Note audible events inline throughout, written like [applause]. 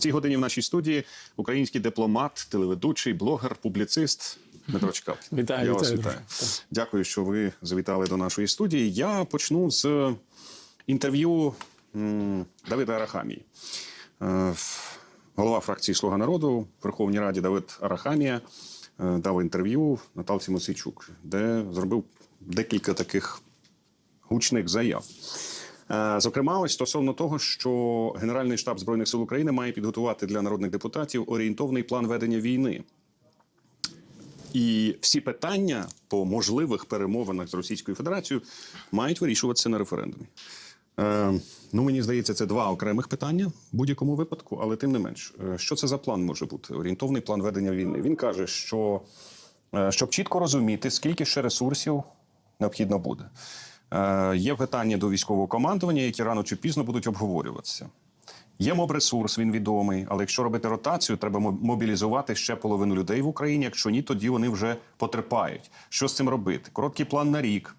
цій годині в нашій студії український дипломат, телеведучий, блогер, публіцист Дмитро Чкалкін. Вітаю, Я вас вітаю. вітаю. Дякую, що ви завітали до нашої студії. Я почну з інтерв'ю Давида Арахамії. Е, Голова фракції Слуга народу в Верховній Раді Давид Арахамія е, дав інтерв'ю Наталці Мосійчук, де зробив декілька таких гучних заяв. Е, Зокрема, ось стосовно того, що Генеральний штаб збройних сил України має підготувати для народних депутатів орієнтовний план ведення війни. І всі питання по можливих перемовинах з Російською Федерацією мають вирішуватися на референдумі. Е, ну, мені здається, це два окремих питання в будь-якому випадку, але тим не менш, е, що це за план може бути? Орієнтовний план ведення війни. Він каже, що е, щоб чітко розуміти, скільки ще ресурсів необхідно буде. Е, є питання до військового командування, які рано чи пізно будуть обговорюватися. Є моб-ресурс, він відомий, але якщо робити ротацію, треба мобілізувати ще половину людей в Україні. Якщо ні, тоді вони вже потерпають. Що з цим робити? Короткий план на рік.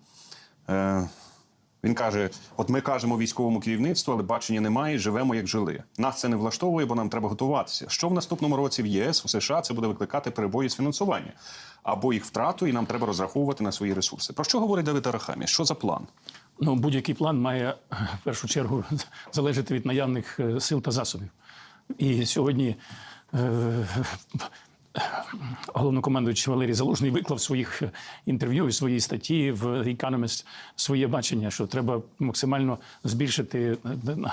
Він каже: от ми кажемо військовому керівництву, але бачення немає, живемо як жили. Нас це не влаштовує, бо нам треба готуватися. Що в наступному році в ЄС, в США це буде викликати перебої з фінансування або їх втрату, і нам треба розраховувати на свої ресурси. Про що говорить Давид Арахамі? Що за план? Ну, будь-який план має в першу чергу [laughs] залежати від наявних е, сил та засобів. І сьогодні е, головнокомандуючий Валерій Залужний виклав своїх інтерв'ю і своїй статті в Economist своє бачення, що треба максимально збільшити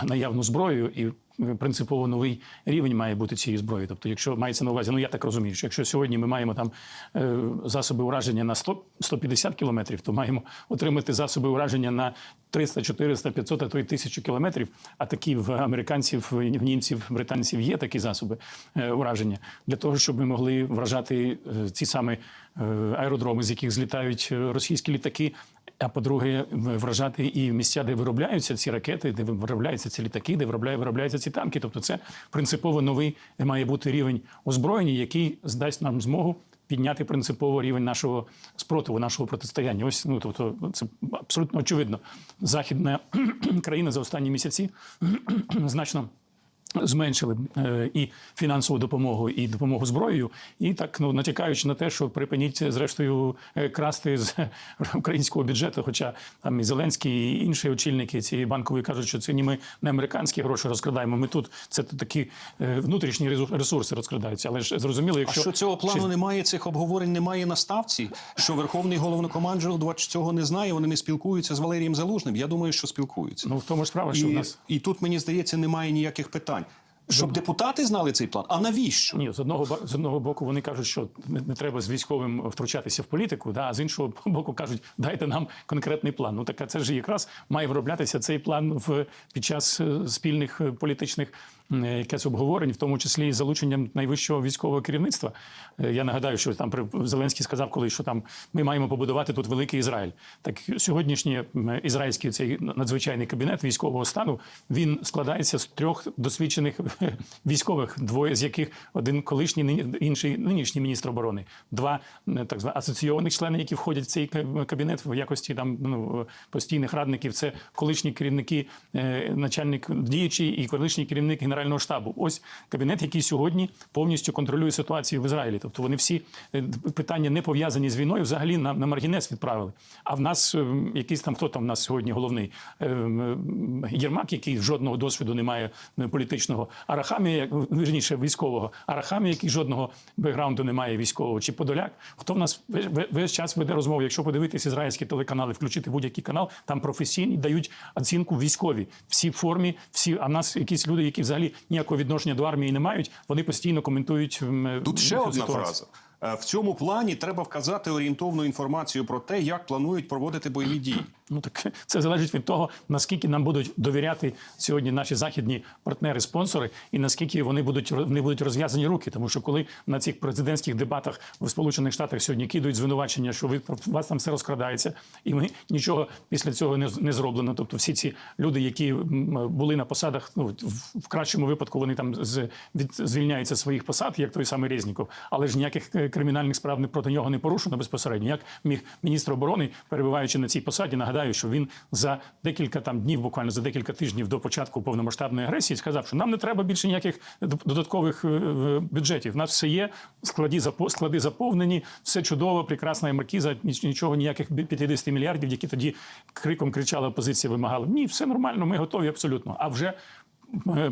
наявну зброю і. Принципово новий рівень має бути цієї зброї. Тобто, якщо мається на увазі, ну я так розумію, що якщо сьогодні ми маємо там е, засоби ураження на 100, 150 кілометрів, то маємо отримати засоби ураження на 300, 400, 500, а то й 1000 кілометрів. А такі в американців, в німців, британців є такі засоби е, ураження для того, щоб ми могли вражати е, ці самі е, аеродроми, з яких злітають е, російські літаки. А по-друге, вражати і місця, де виробляються ці ракети, де виробляються ці літаки, де виробляються ці танки. Тобто, це принципово новий має бути рівень озброєння, який здасть нам змогу підняти принципово рівень нашого спротиву, нашого протистояння. Ось ну тобто, це абсолютно очевидно. Західна [clears throat] країна за останні місяці [clears throat] значно. Зменшили е, і фінансову допомогу, і допомогу зброєю, і так ну натякаючи на те, що припиніть зрештою е, красти з [laughs] українського бюджету. Хоча там і Зеленський, і інші очільники цієї банкової кажуть, що це ні ми не американські гроші розкрадаємо. Ми тут це такі е, внутрішні ресурси розкрадаються. Але ж зрозуміло, А якщо що цього плану Чи- немає, цих обговорень немає на ставці? Що Верховний головнокомандувач цього не знає, вони не спілкуються з Валерієм Залужним? Я думаю, що спілкуються. ну в тому ж справа, що в нас і тут, мені здається, немає ніяких питань. Щоб депутати знали цей план. А навіщо? Ні, з одного з одного боку вони кажуть, що не, не треба з військовим втручатися в політику. Да, а з іншого [laughs] боку кажуть, дайте нам конкретний план. Ну так це ж якраз має вироблятися цей план в під час е, спільних е, політичних якесь обговорень, в тому числі і залученням найвищого військового керівництва. Е, Я нагадаю, що там Зеленський сказав, коли що там ми маємо побудувати тут великий Ізраїль. Так сьогоднішній ізраїльський цей надзвичайний кабінет військового стану він складається з трьох досвідчених [laughs] військових, двоє з яких один колишній, інший нинішній міністр оборони, два е, так звані асоційованих члени, які входять в цей кабінет в якості там ну постійних радників. Це колишні керівники, е, начальник діючий і колишній керівник генерального штабу. Ось кабінет, який сьогодні повністю контролює ситуацію в Ізраїлі. Тобто вони всі е, питання не пов'язані з війною, взагалі на, на маргінес відправили. А в нас е, якийсь там хто там в нас сьогодні головний Е, Єрмак, який жодного досвіду не має е, політичного, Арахамія, вірніше військового, Арахамія, який жодного бекграунду не має військового, чи Подоляк, хто в нас весь час веде розмову. Якщо подивитись ізраїльські телеканали, включити будь-який канал, там професійні дають оцінку військові. Всі формі, всі, а в нас якісь люди, які взагалі ніякого відношення до армії не мають, вони постійно коментують. Тут ще одна ситуацію. фраза. Е, В цьому плані треба вказати орієнтовну інформацію про те, як планують проводити бойові дії. Ну так [laughs] це залежить від того, наскільки нам будуть довіряти сьогодні наші західні партнери-спонсори, і наскільки вони будуть вони будуть розв'язані руки. Тому що коли на цих президентських дебатах в Сполучених Штатах сьогодні кидають звинувачення, що ви у вас там все розкрадається, і ми нічого після цього не, не зроблено. Тобто, всі ці люди, які були на посадах, ну в, кращому випадку вони там з від звільняються своїх посад, як той самий Резніков, але ж ніяких е, кримінальних справ не проти нього не порушено безпосередньо. Як міг міністр оборони, перебуваючи на цій посаді, нагадаю, що він за декілька там днів, буквально за декілька тижнів до початку повномасштабної агресії, сказав, що нам не треба більше ніяких додаткових е, бюджетів. У нас все є, складі склади заповнені, все чудово, прекрасна маркіза, ніч- нічого, ніяких 50 мільярдів, які тоді криком кричала опозиція, вимагала. Ні, все нормально, ми готові абсолютно. А вже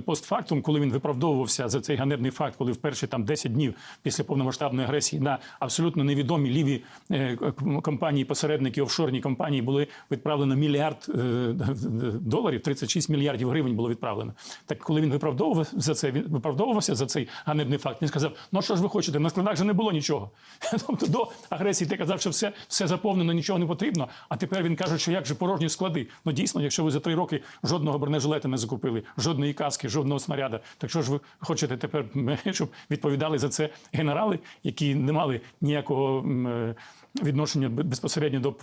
постфактум, коли він виправдовувався за цей ганебний факт, коли в перші там 10 днів після повномасштабної агресії на абсолютно невідомі ліві е, компанії, посередники, офшорні компанії були відправлено мільярд е, доларів, 36 мільярдів гривень було відправлено. Так коли він виправдовував за це, він виправдовувався за цей ганебний факт. Він сказав: ну що ж ви хочете? На складах же не було нічого. [laughs] Тобто до агресії ти казав, що все, все заповнено, нічого не потрібно. А тепер він каже, що як же порожні склади. Ну дійсно, якщо ви за три роки жодного бронежилета не закупили, жодної каски, жодного снаряда, так що ж ви хочете тепер, [laughs] щоб відповідали за це генерали, які не мали ніякого е, відношення безпосередньо до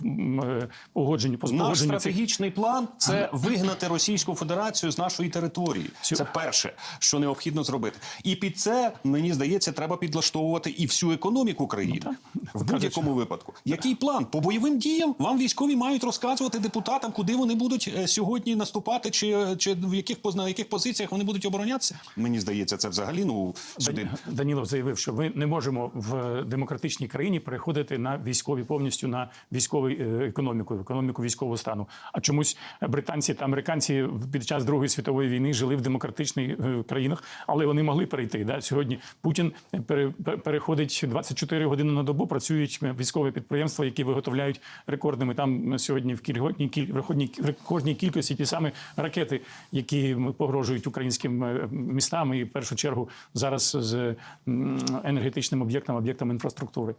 е, погодження Наш погодження цих стратегічний план це вигнати Російську Федерацію з нашої території. Це перше, що необхідно зробити. І під це мені здається, треба підлаштовувати і всю економіку країни в будь-якому випадку. Який план по бойовим діям вам військові мають розказувати депутатам, куди вони будуть е, сьогодні наступати, чи, чи в яких на яких позиціях вони будуть оборонятися? Мені здається, це взагалі ну сюди. Данілов заявив, що ми не можемо в демократичній країні переходити на військові повністю на військову е, економіку, економіку військового стану. А чомусь британці та американці під час Другої світової війни жили в демократичних е, країнах, але вони могли перейти. Да? Сьогодні Путін пере- переходить 24 години на добу. Працюють військові підприємства, які виготовляють рекордними. Там сьогодні в кількодній кіль рекордній, кількості ті самі ракети, які погрожують українським е, містам, і в першу чергу зараз з енергетичним об'єктом, об'єктом інфраструктури.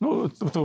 Ну тобто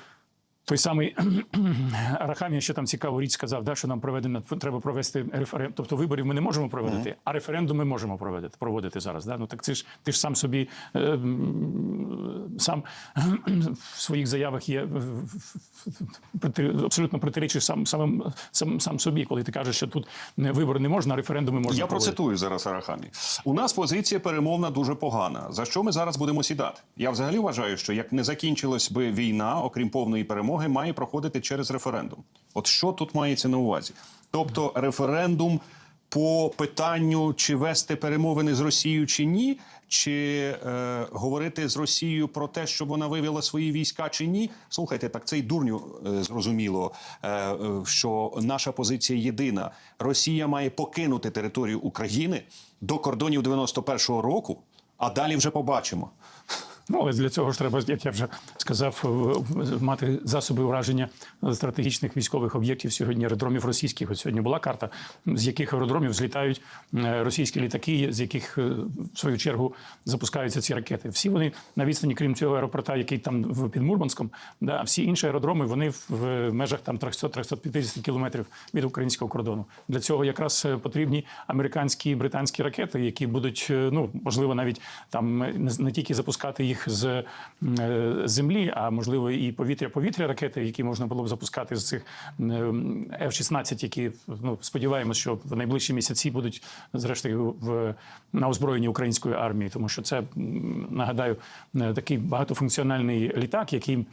Той самий [clears throat] Арахамія, що там цікаву річ сказав, да, що нам проведено треба провести референдум. Тобто виборів ми не можемо проводити, а референдум ми можемо проводити, проводити зараз. Да? Ну так це ж ти ж сам собі е, сам [clears throat] в своїх заявах є проти- абсолютно протирічиш сам, сам, сам, сам собі, коли ти кажеш, що тут не- вибори не можна, а референдуми можна Я проводити. процитую зараз Арахамі. У нас позиція перемовна дуже погана. За що ми зараз будемо сідати? Я взагалі вважаю, що як не закінчилась би війна, окрім повної перемоги, має проходити через референдум. От що тут мається на увазі? Тобто референдум по питанню, чи вести перемовини з Росією чи ні, чи е, говорити з Росією про те, щоб вона вивела свої війська чи ні. Слухайте, так це й дурню е, зрозуміло, е, е, що наша позиція єдина. Росія має покинути територію України до кордонів 91-го року, а далі вже побачимо. Ну, але для цього ж треба, як я вже сказав, мати засоби ураження стратегічних військових об'єктів сьогодні аеродромів російських. От сьогодні була карта, з яких аеродромів злітають е, російські літаки, з яких е, в свою чергу запускаються ці ракети. Всі вони на відстані, крім цього аеропорта, який там в під Мурманськом, да, всі інші аеродроми вони в- межах там 300-350 кілометрів від українського кордону. Для цього якраз е, потрібні американські і британські ракети, які будуть е, ну можливо навіть там е, не тільки запускати їх з е, землі, а можливо і повітря-повітря ракети, які можна було б запускати з цих е, F-16, які ну сподіваємось, що в найближчі місяці будуть зрештою в на озброєнні української армії, тому що це нагадаю е, такий багатофункціональний літак, який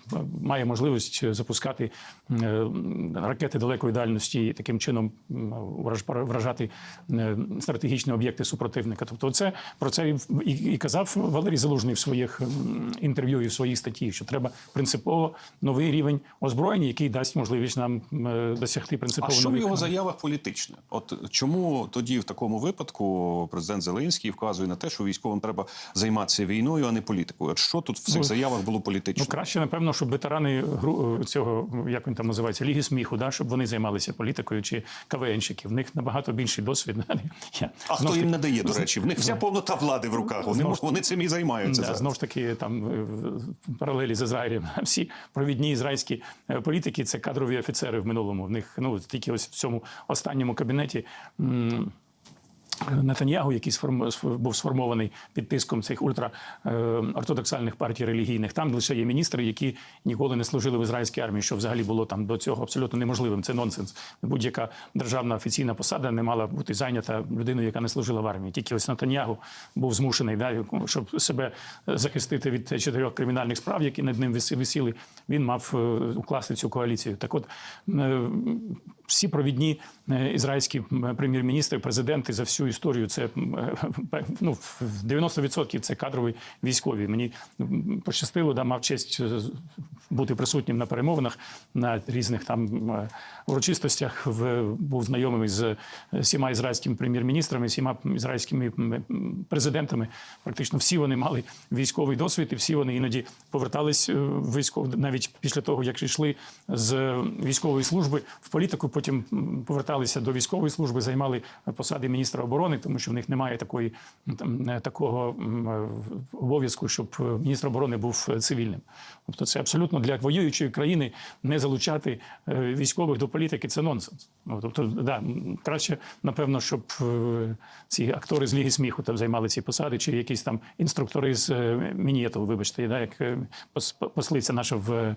має можливість запускати ракети далекої дальності і таким чином вражати стратегічні об'єкти супротивника. Тобто, це про це і, казав Валерій Залужний в своїх інтерв'ю і в своїй статті, що треба принципово новий рівень озброєння, який дасть можливість нам е, досягти А принципово що в його заявах політичне? От чому тоді в такому випадку президент Зеленський вказує на те, що військовим треба займатися війною, а не політикою? От що тут в цих Ну, заявах було Ну, краще, напевно, щоб ветерани гру цього, як він там називається, ліги сміху, да, щоб вони займалися політикою чи КВНщики. В них набагато більший досвід. Я, а хто їм таки- не дає, до речі? В них вся повнота влади в руках. Вони, вони цим і займаються. Зараз. знову ж таки, там е, паралелі з Ізраїлем. [laughs] Всі провідні ізраїльські е, політики це кадрові офіцери в минулому. В них ну тільки ось в цьому останньому кабінеті. Нетаньягу, який був сформований під тиском цих ультраортодоксальних партій релігійних. Там лише є міністри, які ніколи не служили в ізраїльській армії, що взагалі було там до цього абсолютно неможливим. Це нонсенс. Будь-яка державна офіційна посада не мала бути зайнята людиною, яка не служила в армії. Тільки ось Нетаньягу був змушений, да, щоб себе захистити від чотирьох кримінальних справ, які над ним висіли. Він мав е, укласти цю коаліцію. Так, от е, всі провідні е, ізраїльські прем'єр-міністри, президенти за всю історію це е, [laughs] ну, в 90% це кадрові військові. Мені пощастило, да, мав честь е, бути присутнім на перемовинах на різних там урочистостях. В, був знайомий з всіма ізраїльськими прем'єр-міністрами, всіма ізраїльськими президентами. Практично всі вони мали військовий досвід, і всі вони іноді повертались військов, навіть після того, як йшли з військової служби в політику, потім поверталися до військової служби, займали посади міністра оборони, тому що в них немає такої там, е, такого е, обов'язку, щоб е, міністр оборони був цивільним. Тобто, це абсолютно для воюючої країни не залучати військових до політики. Це нонсенс. Ну, тобто, да, краще, напевно, щоб ці актори з ліги сміху там займали ці посади, чи якісь там інструктори з Мінієту, вибачте, да, як послиця наша в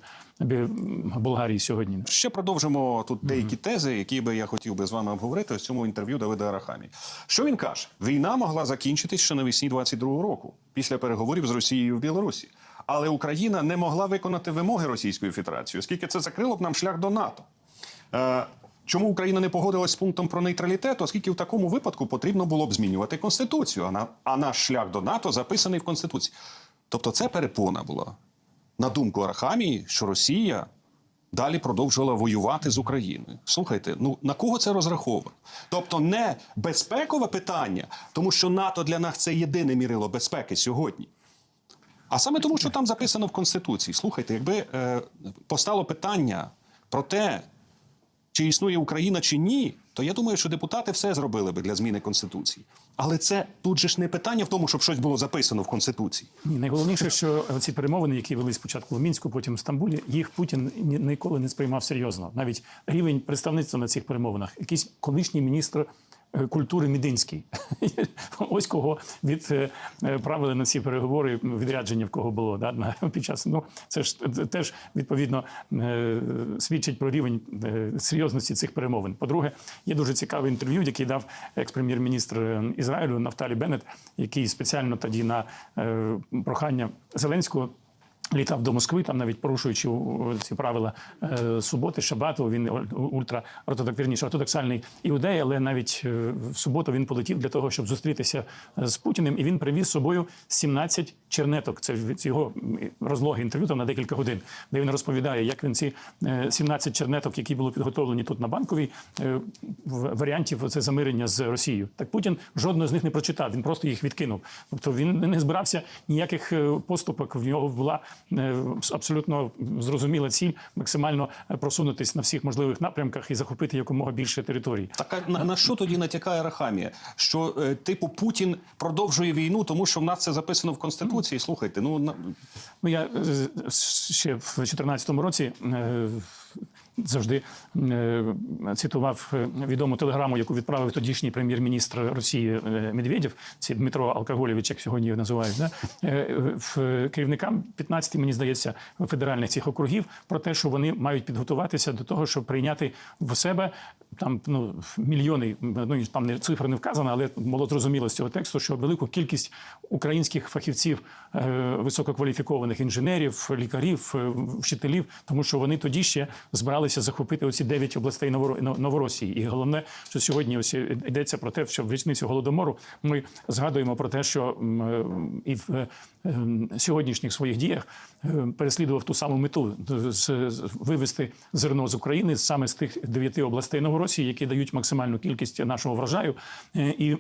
Болгарії сьогодні. Ще продовжимо тут деякі тези, які би я хотів би з вами обговорити в цьому інтерв'ю Давида Арахамі. Що він каже? Війна могла закінчитись ще навесні 22-го року, після переговорів з Росією в Білорусі. Але Україна не могла виконати вимоги Російської Федерації, оскільки це закрило б нам шлях до НАТО. Е, Чому Україна не погодилась з пунктом про нейтралітет? Оскільки в такому випадку потрібно було б змінювати конституцію, а, на, а наш шлях до НАТО записаний в конституції. Тобто, це перепона була на думку Арахамії, що Росія далі продовжувала воювати з Україною. Слухайте, ну на кого це розраховано? Тобто не безпекове питання, тому що НАТО для нас це єдине мірило безпеки сьогодні. А саме тому, що там записано в Конституції. Слухайте, якби е, постало питання про те, чи існує Україна чи ні, то я думаю, що депутати все зробили би для зміни Конституції. Але це тут же ж не питання в тому, щоб щось було записано в Конституції. Ні, найголовніше, що ці перемовини, які вели спочатку в Мінську, потім в Стамбулі, їх Путін ні- ніколи не сприймав серйозно. Навіть рівень представництва на цих перемовинах, якийсь колишній міністр. Е, Культури Мідинський. [laughs] Ось кого відправили на ці переговори, відрядження в кого було да, на- [laughs] під час. Ну, це ж е, теж відповідно е, свідчить про рівень е, серйозності цих перемовин. По-друге, є дуже цікаве інтерв'ю, яке дав екс-прем'єр-міністр е, Ізраїлю Нафталі Беннет, який спеціально тоді на е, прохання Зеленського. Літав до Москви, там навіть порушуючи ці правила е, суботи, шабату. Він ультра вірніше, ортодоксальний іудей, але навіть е, в суботу він полетів для того, щоб зустрітися е, з Путіним. І він привіз з собою 17 чернеток. Це його розлоги інтерв'ю там на декілька годин, де він розповідає, як він ці е, 17 чернеток, які були підготовлені тут на банковій, е, варіантів це замирення з Росією. Так Путін жодного з них не прочитав. Він просто їх відкинув. Тобто він не збирався ніяких е, поступок. В нього була е, абсолютно зрозуміла ціль максимально просунутися просунутись на всіх можливих напрямках і захопити якомога більше територій. Так а на, на що тоді натякає Рахамія? Що е, типу Путін продовжує війну, тому що в нас це записано в Конституції. Слухайте, ну на Ну я е, ще в 2014 році. е, Завжди е, цитував е, відому телеграму, яку відправив тодішній прем'єр-міністр Росії е, Медведєв, це Дмитро Алкоголєвич, як сьогодні його називають, да? в керівникам 15, мені здається, федеральних цих округів про те, що вони мають підготуватися до того, щоб прийняти в себе там ну мільйони, ну там не цифра не вказана, але було зрозуміло з цього тексту, що велику кількість українських фахівців, е, висококваліфікованих інженерів, лікарів, е, вчителів, тому що вони тоді ще збиралися захопити оці 9 областей Новоро- Новоросії. І головне, що сьогодні ось йдеться про те, що в річницю голодомору ми згадуємо про те, що е, і в сьогоднішніх своїх діях е, переслідував ту саму мету вивести зерно з України саме з тих дев'яти областей Новоросії, які дають максимальну кількість нашого врожаю. Е, І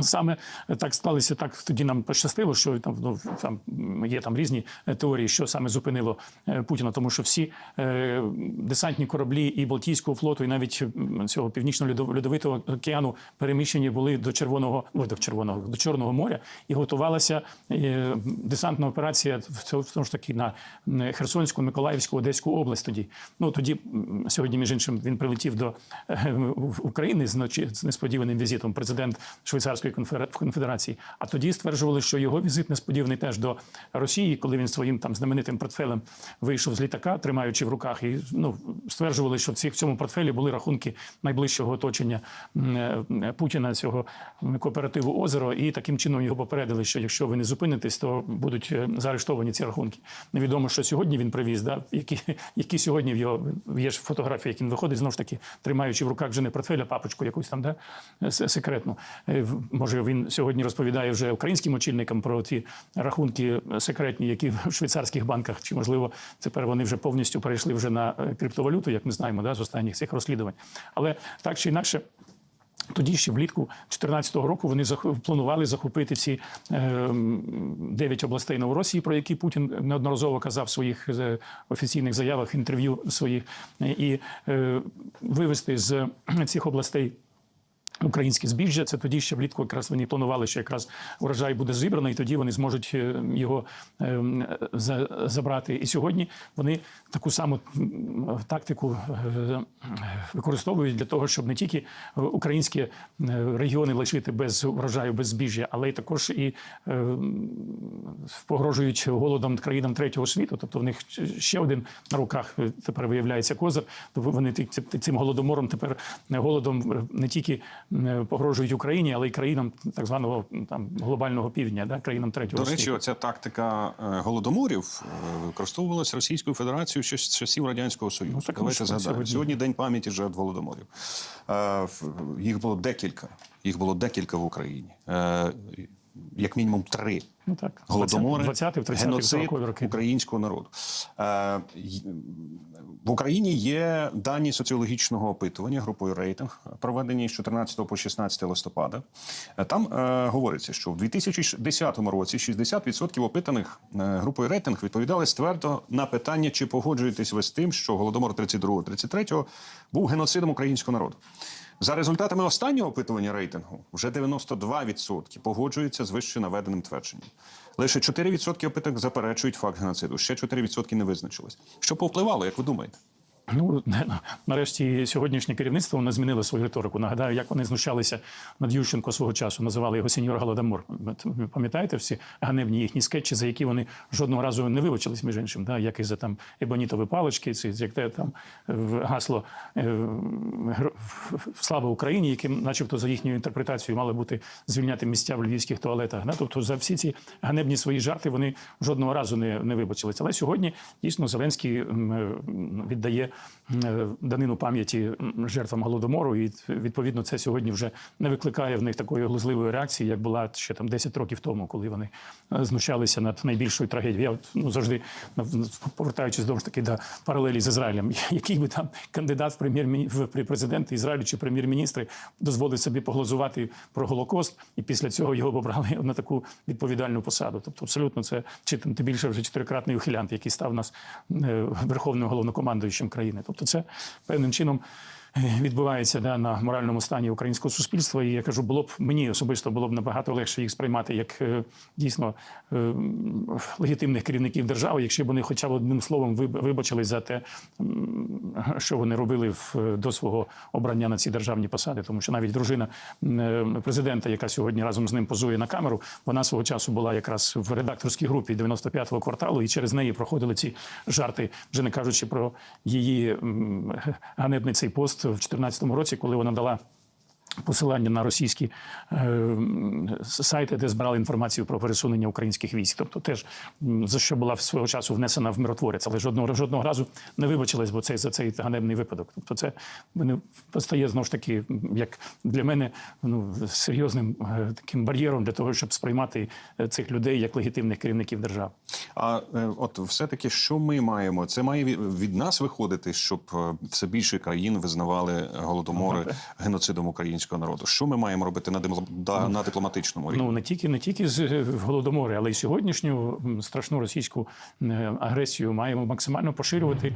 Саме так склалося, так тоді нам пощастило, що там ну там є там різні е, теорії, що саме зупинило е, Путіна, тому що всі е, десантні кораблі і Балтійського флоту, і навіть цього північно-льодовитого океану переміщені були до Червоного ой, до Червоного до Чорного моря, і готувалася е, десантна операція в тому ж таки на Херсонську, Миколаївську, Одеську область. Тоді ну тоді сьогодні, між іншим, він прилетів до е, України з несподіваним візитом. Президент Швейцарської конфер- конфедерації. А тоді стверджували, що його візит несподіваний теж до Росії, коли він своїм там знаменитим портфелем вийшов з літака, тримаючи в руках, і ну стверджували, що в в цьому портфелі були рахунки найближчого оточення е, Путіна цього кооперативу озеро, і таким чином його попередили, що якщо ви не зупинитесь, то будуть е, заарештовані ці рахунки. Невідомо, що сьогодні він привіз, да які, які сьогодні в його є ж фотографії, як він виходить, знову ж таки тримаючи в руках вже не портфель, а папочку якусь там, да секретну. Може, він сьогодні розповідає вже українським очільникам про ті рахунки секретні, які в швейцарських банках, чи можливо тепер вони вже повністю перейшли вже на е, криптовалюту, як ми знаємо, да, з останніх цих розслідувань. Але так чи інакше. Тоді ще влітку 2014 року вони планували захопити ці е, дев'ять областей Новоросії, про які Путін неодноразово казав в своїх е, офіційних заявах, інтерв'ю своїх, і вивести з цих областей. Українське збіжжя це тоді ще влітку якраз вони планували, що якраз урожай буде зібраний, і тоді вони зможуть е, його е, забрати. І сьогодні вони таку саму тактику е, використовують для того, щоб не тільки українські е, регіони лишити без урожаю, без збіжжя, але й також і погрожують голодом країнам третього світу. Тобто в них ще один на руках тепер виявляється козир. Тобто вони цим голодомором тепер голодом не тільки погрожують Україні, але й країнам так званого там глобального півдня, да, країнам третього До речі, оця тактика е, голодоморів використовувалася Російською Федерацією ще з часів Радянського Союзу. Ну, так, Давайте згадаємо. сьогодні? Сьогодні день пам'яті жертв голодоморів. Е, Їх було декілька. Їх було декілька в Україні. Як мінімум три. Ну так, Голодомори, 20-ті, 30-ті, геноцид роки. українського народу. Е, в Україні є дані соціологічного опитування групою рейтинг, проведені з 14 по 16 листопада. Е, Там е, говориться, що в 2010 році 60% опитаних е, групою рейтинг відповідали ствердо на питання, чи погоджуєтесь ви з тим, що голодомор 32-33 був геноцидом українського народу. За результатами останнього опитування рейтингу вже 92% погоджуються з вище наведеним твердженням. Лише 4% опиток заперечують факт геноциду. Ще 4% не визначилось. Що повпливало, як ви думаєте? Ну нарешті сьогоднішнє керівництво воно змінило свою риторику. Нагадаю, як вони знущалися над Ющенко свого часу, називали його сеньор Голодомор. Пам'ятаєте всі ганебні їхні скетчі, за які вони жодного разу не вибачились, між іншим, да? як і за там ебонітові палички, ці як те там гасло е, слава Україні, яким, начебто, за їхньою інтерпретацією мали бути звільняти місця в львівських туалетах. Да? Тобто за всі ці ганебні свої жарти вони жодного разу не, не вибачились. Але сьогодні дійсно Зеленський е, віддає данину пам'яті жертвам голодомору, і відповідно це сьогодні вже не викликає в них такої глузливої реакції, як була ще там 10 років тому, коли вони е, знущалися над найбільшою трагедією. Я ну, завжди нав- повертаючись знову ж таки до паралелі з Ізраїлем, [laughs] який би там кандидат в прем'єр в президенти Ізраїлю чи прем'єр-міністри дозволив собі поглузувати про Голокост, і після цього його обрали на таку відповідальну посаду. Тобто, абсолютно це чи тим більше вже чотирикратний ухилянт, який став нас е, верховним головнокомандуючим країни. Тобто, це певним чином. Відбувається да, на моральному стані українського суспільства, і я кажу, було б мені особисто було б набагато легше їх сприймати як е, дійсно е, легітимних керівників держави, якщо б вони хоча б одним словом виб- вибачились за те, що вони робили в, до свого обрання на ці державні посади. Тому що навіть дружина е, президента, яка сьогодні разом з ним позує на камеру, вона свого часу була якраз в редакторській групі 95-го кварталу, і через неї проходили ці жарти, вже не кажучи про її ганебний цей пост в 2014 році, коли вона дала. Посилання на російські е, сайти, де збирали інформацію про пересунення українських військ, тобто теж за що була свого часу внесена в миротворець, але жодного жодного разу не вибачилась, бо це за цей ганебний випадок. Тобто, це мене постає знову ж таки, як для мене ну серйозним е, таким бар'єром для того, щоб сприймати е, цих людей як легітимних керівників держави. А е, от все-таки, що ми маємо? Це має від- нас виходити, щоб все більше країн визнавали голодомори геноцидом українського українського народу? Що ми маємо робити на, димл- на дипломатичному рівні? Ну не тільки не тільки з е, голодомори, але й сьогоднішню страшну російську е, агресію маємо максимально поширювати.